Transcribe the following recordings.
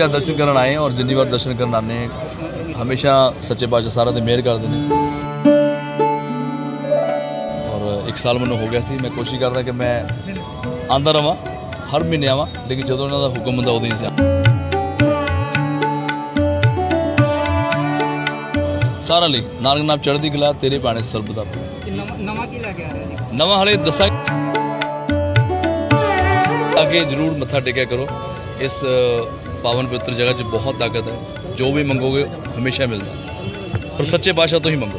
ਜਦ ਦਰਸ਼ਨ ਕਰਨ ਆਏ ਹਾਂ ਔਰ ਜਿੰਨੀ ਵਾਰ ਦਰਸ਼ਨ ਕਰਨ ਹਾਂ ਹਮੇਸ਼ਾ ਸੱਚੇ ਪਾਤਸ਼ਾਹ ਸਾਰਿਆਂ ਤੇ ਮਿਹਰ ਕਰਦੇ ਨੇ। ਔਰ ਇੱਕ ਸਾਲ ਮੈਨੂੰ ਹੋ ਗਿਆ ਸੀ ਮੈਂ ਕੋਸ਼ਿਸ਼ ਕਰਦਾ ਕਿ ਮੈਂ ਆਂਦਾ ਰਵਾਂ ਹਰ ਮਹੀਨੇ ਆਵਾਂ ਲੇਕਿਨ ਜਦੋਂ ਉਹਨਾਂ ਦਾ ਹੁਕਮ ਹੁੰਦਾ ਉਦੋਂ ਹੀ ਸੀ। ਸਾਰਾ ਲਈ ਨਾਨਕ ਨਾਮ ਚੜ੍ਹਦੀ ਕਲਾ ਤੇਰੇ ਬਾਣੇ ਸਰਬ ਦਾ ਨਵਾਂ ਕੀ ਲੈ ਕੇ ਆ ਰਹੇ ਜੀ ਨਵਾਂ ਹਲੇ ਦੱਸਾਂ ਅੱਗੇ ਜਰੂਰ ਮੱਥਾ ਟੇਕਿਆ ਕਰੋ। ਇਸ ਪਾਵਨ ਪਵਿੱਤਰ ਜਗ੍ਹਾ 'ਚ ਬਹੁਤ ਤਾਕਤ ਹੈ। ਜੋ ਵੀ ਮੰਗੋਗੇ ਹਮੇਸ਼ਾ ਮਿਲਦਾ। ਪਰ ਸੱਚੇ ਪਾਤਸ਼ਾਹ ਤੋਂ ਹੀ ਮੰਗੋ।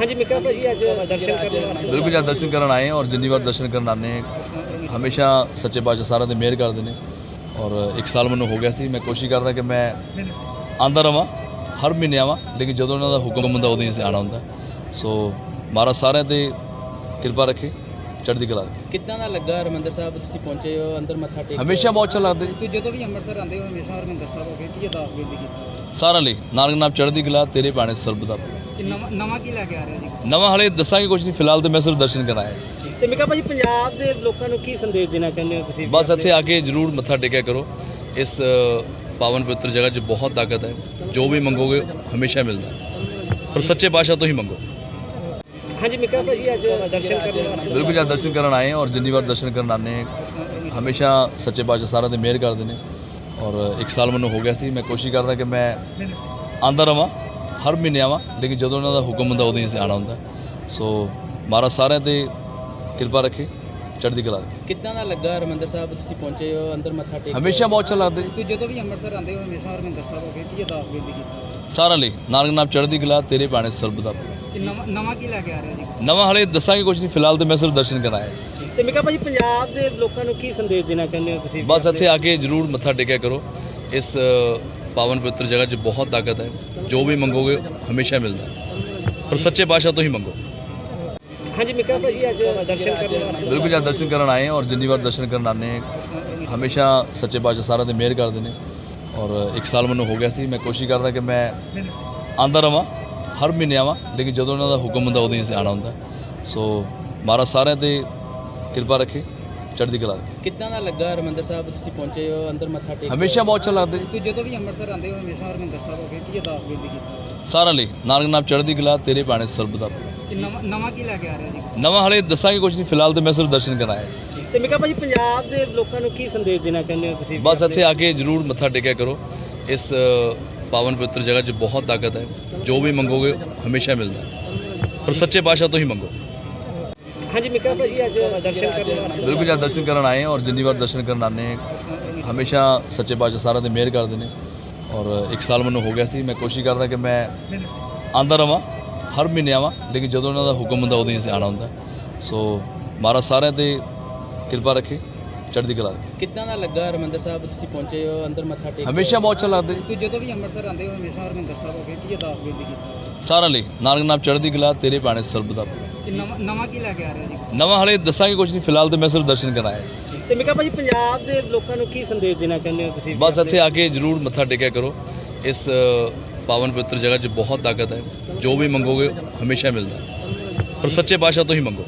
ਹਾਂਜੀ ਮਿੱਕਾ ਭਾਜੀ ਅੱਜ ਦਰਸ਼ਨ ਕਰਨ ਵਾਸਤੇ ਬਿਲਕੁਲ ਜਦ ਦਰਸ਼ਨ ਕਰਨ ਆਏ ਔਰ ਜਿੰਨੀ ਵਾਰ ਦਰਸ਼ਨ ਕਰਨ ਹਾਂ ਹਮੇਸ਼ਾ ਸੱਚੇ ਪਾਤਸ਼ਾਹ ਸਾਰਿਆਂ ਤੇ ਮਿਹਰ ਕਰਦੇ ਨੇ। ਔਰ ਇੱਕ ਸਾਲ ਮੈਨੂੰ ਹੋ ਗਿਆ ਸੀ ਮੈਂ ਕੋਸ਼ਿਸ਼ ਕਰਦਾ ਕਿ ਮੈਂ ਆਂਦਾ ਰਵਾਂ ਹਰ ਮਹੀਨੇ ਆਵਾਂ ਲੇਕਿਨ ਜਦੋਂ ਉਹਨਾਂ ਦਾ ਹੁਕਮ ਹੁੰਦਾ ਉਦੋਂ ਹੀ ਆਉਣਾ ਹੁੰਦਾ। ਸੋ ਮਹਾਰਾਜ ਸਾਰਿਆਂ ਤੇ ਕਿਰਪਾ ਰੱਖੇ ਚੜ੍ਹਦੀ ਕਲਾ ਰੱਖੇ। ਕਿੱਦਾਂ ਦਾ ਲੱਗਾ ਹਰਮੰਦਰ ਸਾਹਿਬ? ਤੁਸੀਂ ਪਹੁੰਚੇ ਹੋ ਅੰਦਰ ਮੱਥਾ ਟੇਕ ਹਮੇਸ਼ਾ ਬਹੁਤ ਅੱਛਾ ਲੱਗਦਾ ਜੀ। ਤੁਸੀਂ ਜਦੋਂ ਵੀ ਅੰਮ੍ਰਿਤਸਰ ਆਉਂਦੇ ਹੋ ਹਮੇਸ਼ਾ ਹਰਮੰਦਰ ਸਾਹਿਬ ਹੋ ਕੇ ਕੀ ਅਰਦਾਸ ਬੇਨਤੀ ਕੀਤੀ? ਸਾਰਿਆਂ ਲਈ ਨਾਨਕ ਨਾਮ ਚੜ੍ਹਦੀ ਕਲਾ ਤੇਰੇ ਬਾਣੇ ਸਰਬ ਦਾ। ਨਵਾਂ ਨਵਾਂ ਕੀ ਲੈ ਕੇ ਆ ਰਹੇ ਜੀ? ਨਵਾਂ ਹਲੇ ਦੱਸਾਂਗੇ ਕੁਝ ਨਹੀਂ ਫਿਲਹਾਲ ਤੇ ਮੈਂ ਸਿਰਫ ਦਰਸ਼ਨ ਕਰਨ ਆਇਆ। ਤੇ ਮਿੱਕਾ ਭਾਜੀ ਪੰਜਾਬ ਦੇ ਲੋਕਾਂ ਨੂੰ ਕੀ ਸੰਦੇਸ਼ ਦੇਣਾ ਚਾਹੁੰਦੇ ਹੋ ਤੁਸੀਂ? ਬਸ ਇੱਥੇ ਆ ਕੇ ਜਰੂਰ ਮੱਥਾ ਟੇਕਿਆ ਕਰੋ। ਇਸ ਪਾਵਨ ਪਵਿੱਤਰ ਜਗ੍ਹਾ 'ਚ ਬਹੁਤ ਤਾਕਤ ਹੈ। ਜੋ ਵੀ ਮੰਗੋਗੇ ਹਮੇਸ਼ਾ ਮਿਲਦਾ। ਪਰ ਸੱਚੇ ਪਾਤਸ਼ਾਹ ਤੋਂ ਹੀ ਮੰਗੋ। ਹਾਂਜੀ ਮਿੱਕਾ ਭਾਜੀ ਅੱਜ ਦਰਸ਼ਨ ਕਰਨ ਵਾਸਤੇ ਬਿਲਕੁਲ ਜਦ ਦਰਸ਼ਨ ਕਰਨ ਆਏ ਹਾਂ ਔਰ ਜਿੰਨੀ ਵਾਰ ਦਰਸ਼ਨ ਕਰਨ ਆਉਂਦੇ ਹਾਂ ਹਮੇਸ਼ਾ ਸੱਚੇ ਪਾਤਸ਼ਾਹ ਸਾਰਿਆਂ ਤੇ ਮਿਹਰ ਕਰਦੇ ਨੇ। ਔਰ ਇੱਕ ਸਾਲ ਮੈਨੂੰ ਹੋ ਗਿਆ ਸੀ ਮੈਂ ਕੋਸ਼ਿਸ਼ ਕਰਦਾ ਕਿ ਮੈਂ ਆਂਦਾ ਰਵਾਂ ਹਰ ਮਹੀਨੇ ਆਵਾਂ ਲੇਕਿਨ ਜਦੋਂ ਉਹਨਾਂ ਦਾ ਹੁਕਮ ਹੁੰਦਾ ਉਦੋਂ ਹੀ ਆਉਣਾ ਹੁੰਦਾ। ਸੋ ਮਹਾਰਾਜ ਸਾਰਿਆਂ ਤੇ ਕਿਰਪਾ ਰੱਖੇ ਚੜ੍ਹਦੀ ਕਲਾ ਕਿੱਦਾਂ ਦਾ ਲੱਗਾ ਹਰਮੰਦਰ ਸਾਹਿਬ? ਤੁਸੀਂ ਪਹੁੰਚੇ ਹੋ ਅੰਦਰ ਮੱਥਾ ਟੇਕ ਹਮੇਸ਼ਾ ਬਹੁਤ ਅੱਛਾ ਲੱਗਦਾ ਜੀ। ਤੁਸੀਂ ਜਦੋਂ ਵੀ ਅੰਮ੍ਰਿਤਸਰ ਆਉਂਦੇ ਹੋ ਹਮੇਸ਼ਾ ਹਰਮੰਦਰ ਸਾਹਿਬ ਹੋ ਕੇ ਕੀ ਅਰਦਾਸ ਬੇਨਤੀ ਕੀਤੀ? ਸਾਰਿਆਂ ਲਈ ਨਾਨਕ ਨਾਮ ਚੜ੍ਹਦੀ ਕਲਾ ਤੇਰੇ ਬਾਣੇ ਸਰਬ ਦਾ ਨਵਾਂ ਨਵਾਂ ਕੀ ਲੈ ਕੇ ਆ ਰਹੇ ਜੀ? ਨਵਾਂ ਹਲੇ ਦੱਸਾਂਗੇ ਕੁਝ ਨਹੀਂ ਫਿਲਹਾਲ ਤੇ ਮੈਂ ਸਿਰਫ ਦਰਸ਼ਨ ਕਰਨ ਆਇਆ। ਤੇ ਮਿੱਕਾ ਭਾਜੀ ਪੰਜਾਬ ਦੇ ਲੋਕਾਂ ਨੂੰ ਕੀ ਸੰਦੇਸ਼ ਦੇਣਾ ਚਾਹੁੰਦੇ ਹੋ ਤੁਸੀਂ? ਬਸ ਇੱਥੇ ਆ ਕੇ ਜਰੂਰ ਮੱਥਾ ਟੇਕਿਆ ਕਰੋ। ਇਸ ਅ, ਪਾਵਨ ਪਵਿੱਤਰ ਜਗ੍ਹਾ 'ਚ ਬਹੁਤ ਤਾਕਤ ਹੈ। ਜੋ ਵੀ ਮੰਗੋਗੇ ਹਮੇਸ਼ਾ ਮਿਲਦਾ। ਪਰ ਸੱਚੇ ਪਾਤਸ਼ਾਹ ਤੋਂ ਹੀ ਮੰਗੋ। ਹਾਂਜੀ ਮਿੱਕਾ ਭਾਜੀ ਅੱਜ ਦਰਸ਼ਨ ਕਰਨ ਵਾਸਤੇ ਬਿਲਕੁਲ ਜਦ ਦਰਸ਼ਨ ਕਰਨ ਆਏ ਹਾਂ ਔਰ ਜਿੰਨੀ ਵਾਰ ਦਰਸ਼ਨ ਕਰਨ ਆਉਂਦੇ ਹਾਂ ਹਮੇਸ਼ਾ ਸੱਚੇ ਪਾਤਸ਼ਾਹ ਸਾਰਿਆਂ ਤੇ ਮਿਹਰ ਕਰਦੇ ਨੇ। ਔਰ ਇੱਕ ਸਾਲ ਮੈਨੂੰ ਹੋ ਗਿਆ ਸੀ ਮੈਂ ਕੋਸ਼ਿਸ਼ ਕਰਦਾ ਕਿ ਮੈਂ ਆਂਦਾ ਰਵਾਂ। ਹਰ ਮਹੀਨੇ ਆਵਾਂ ਲੇਕਿਨ ਜਦੋਂ ਉਹਨਾਂ ਦਾ ਹੁਕਮ ਹੁੰਦਾ ਉਦੋਂ ਹੀ ਆਉਣਾ ਹੁੰਦਾ। ਸੋ ਮਹਾਰਾਜ ਸਾਰਿਆਂ ਤੇ ਕਿਰਪਾ ਰੱਖੇ ਚੜ੍ਹਦੀ ਕਲਾ ਕਿੱਦਾਂ ਦਾ ਲੱਗਾ ਹਰਮੰਦਰ ਸਾਹਿਬ? ਤੁਸੀਂ ਪਹੁੰਚੇ ਹੋ ਅੰਦਰ ਮੱਥਾ ਟੇਕ ਹਮੇਸ਼ਾ ਬਹੁਤ ਅੱਛਾ ਲੱਗਦਾ ਜੀ। ਜਦੋਂ ਵੀ ਅੰਮ੍ਰਿਤਸਰ ਆਉਂਦੇ ਹੋ ਹਮੇਸ਼ਾ ਹਰਮੰਦਰ ਸਾਹਿਬ ਹੋ ਕੇ ਕੀ ਅਰਦਾਸ ਬੇਨਤੀ ਕੀਤੀ? ਸਾਰਿਆਂ ਲਈ ਨਾਨਕ ਨਾਮ ਚੜ੍ਹਦੀ ਕਲਾ ਤੇਰੇ ਬਾਣੇ ਸਰਬ ਦਾ। ਨਵਾਂ ਨਵਾਂ ਕੀ ਲੈ ਕੇ ਆ ਰਹੇ ਜੀ? ਨਵਾਂ ਹਲੇ ਦੱਸਾਂਗੇ ਕੁਝ ਨਹੀਂ ਫਿਲਹਾਲ ਤੇ ਮੈਂ ਸਿਰਫ ਦਰਸ਼ਨ ਕਰਨ ਆਇਆ। ਤੇ ਮਿੱਕਾ ਭਾਜੀ ਪੰਜਾਬ ਦੇ ਲੋਕਾਂ ਨੂੰ ਕੀ ਸੰਦੇਸ਼ ਦੇਣਾ ਚਾਹੁੰਦੇ ਹੋ ਤੁਸੀਂ? ਬਸ ਇੱਥੇ ਆ ਕੇ ਜਰੂਰ ਮੱਥਾ ਟੇਕਿਆ ਕਰੋ। ਇਸ ਪਾਵਨ ਪਵਿੱਤਰ ਜਗ੍ਹਾ 'ਚ ਬਹੁਤ ਤਾਕਤ ਹੈ ਜੋ ਵੀ ਮੰਗੋਗੇ ਹਮੇਸ਼ਾ ਮਿਲਦਾ ਪਰ ਸੱਚੇ ਪਾਤਸ਼ਾਹ ਤੋਂ ਹੀ ਮੰਗੋ ਹਾਂਜੀ ਮਿੱਕਾ ਭਾਜੀ ਅੱਜ ਦਰਸ਼ਨ ਕਰਨ ਵਾਸਤੇ ਬਿਲਕੁਲ ਜਦ ਦਰਸ਼ਨ ਕਰਨ ਆਏ ਔਰ ਜਿੰਨੀ ਵਾਰ ਦਰਸ਼ਨ ਕਰਨ ਹਾਂ ਹਮੇਸ਼ਾ ਸੱਚੇ ਪਾਤਸ਼ਾਹ ਸਾਰਿਆਂ ਤੇ ਮਿਹਰ ਕਰਦੇ ਨੇ ਔਰ ਇੱਕ ਸਾਲ ਮੈਨੂੰ ਹੋ ਗਿਆ ਸੀ ਮੈਂ ਕੋਸ਼ਿਸ਼ ਕਰਦਾ ਕਿ ਮੈਂ ਆਂਦਾ ਰਵਾਂ ਹਰ ਮਹੀਨੇ ਆਵਾਂ ਲੇਕਿਨ ਜਦੋਂ ਉਹਨਾਂ ਦਾ ਹੁਕਮ ਹੁੰਦਾ ਉਦੋਂ ਹੀ ਆਉਣਾ ਹੁੰਦਾ ਸੋ ਮਹਾਰਾਜ ਸਾਰਿਆਂ ਤੇ ਕਿਰਪਾ ਰੱਖੇ ਚੜ੍ਹਦੀ ਕਲਾ ਰੱਖੇ। ਕਿੱਦਾਂ ਦਾ ਲੱਗਾ ਹਰਮੰਦਰ ਸਾਹਿਬ? ਤੁਸੀਂ ਪਹੁੰਚੇ ਹੋ ਅੰਦਰ ਮੱਥਾ ਟੇਕ ਹਮੇਸ਼ਾ ਬਹੁਤ ਅੱਛਾ ਲੱਗਦਾ ਜੀ। ਤੁਸੀਂ ਜਦੋਂ ਵੀ ਅੰਮ੍ਰਿਤਸਰ ਆਉਂਦੇ ਹੋ ਹਮੇਸ਼ਾ ਹਰਮੰਦਰ ਸਾਹਿਬ ਹੋ ਕੇ ਕੀ ਅਰਦਾਸ ਬੇਨਤੀ ਕੀਤੀ ਸਾਰਿਆਂ ਲਈ ਨਾਨਕ ਨਾਮ ਚੜ੍ਹਦੀ ਕਲਾ ਤੇਰੇ ਬਾਣੇ ਸਰਬ ਦਾ। ਨਵਾਂ ਨਵਾਂ ਕੀ ਲੈ ਕੇ ਆ ਰਹੇ ਜੀ? ਨਵਾਂ ਹਲੇ ਦੱਸਾਂਗੇ ਕੁਝ ਨਹੀਂ ਫਿਲਹਾਲ ਤੇ ਮੈਂ ਸਿਰਫ ਦਰਸ਼ਨ ਕਰਨ ਆਇਆ। ਤੇ ਮਿੱਕਾ ਭਾਜੀ ਪੰਜਾਬ ਦੇ ਲੋਕਾਂ ਨੂੰ ਕੀ ਸੰਦੇਸ਼ ਦੇਣਾ ਚਾਹੁੰਦੇ ਹੋ ਤੁਸੀਂ? ਬਸ ਇੱਥੇ ਆ ਕੇ ਜਰੂਰ ਮੱਥਾ ਟੇਕਿਆ ਕਰੋ। ਇਸ ਪਾਵਨ ਪਵਿੱਤਰ ਜਗ੍ਹਾ 'ਚ ਬਹੁਤ ਤਾਕਤ ਹੈ। ਜੋ ਵੀ ਮੰਗੋਗੇ ਹਮੇਸ਼ਾ ਮਿਲਦਾ। ਪਰ ਸੱਚੇ ਪਾਤਸ਼ਾਹ ਤੋਂ ਹੀ ਮੰਗੋ।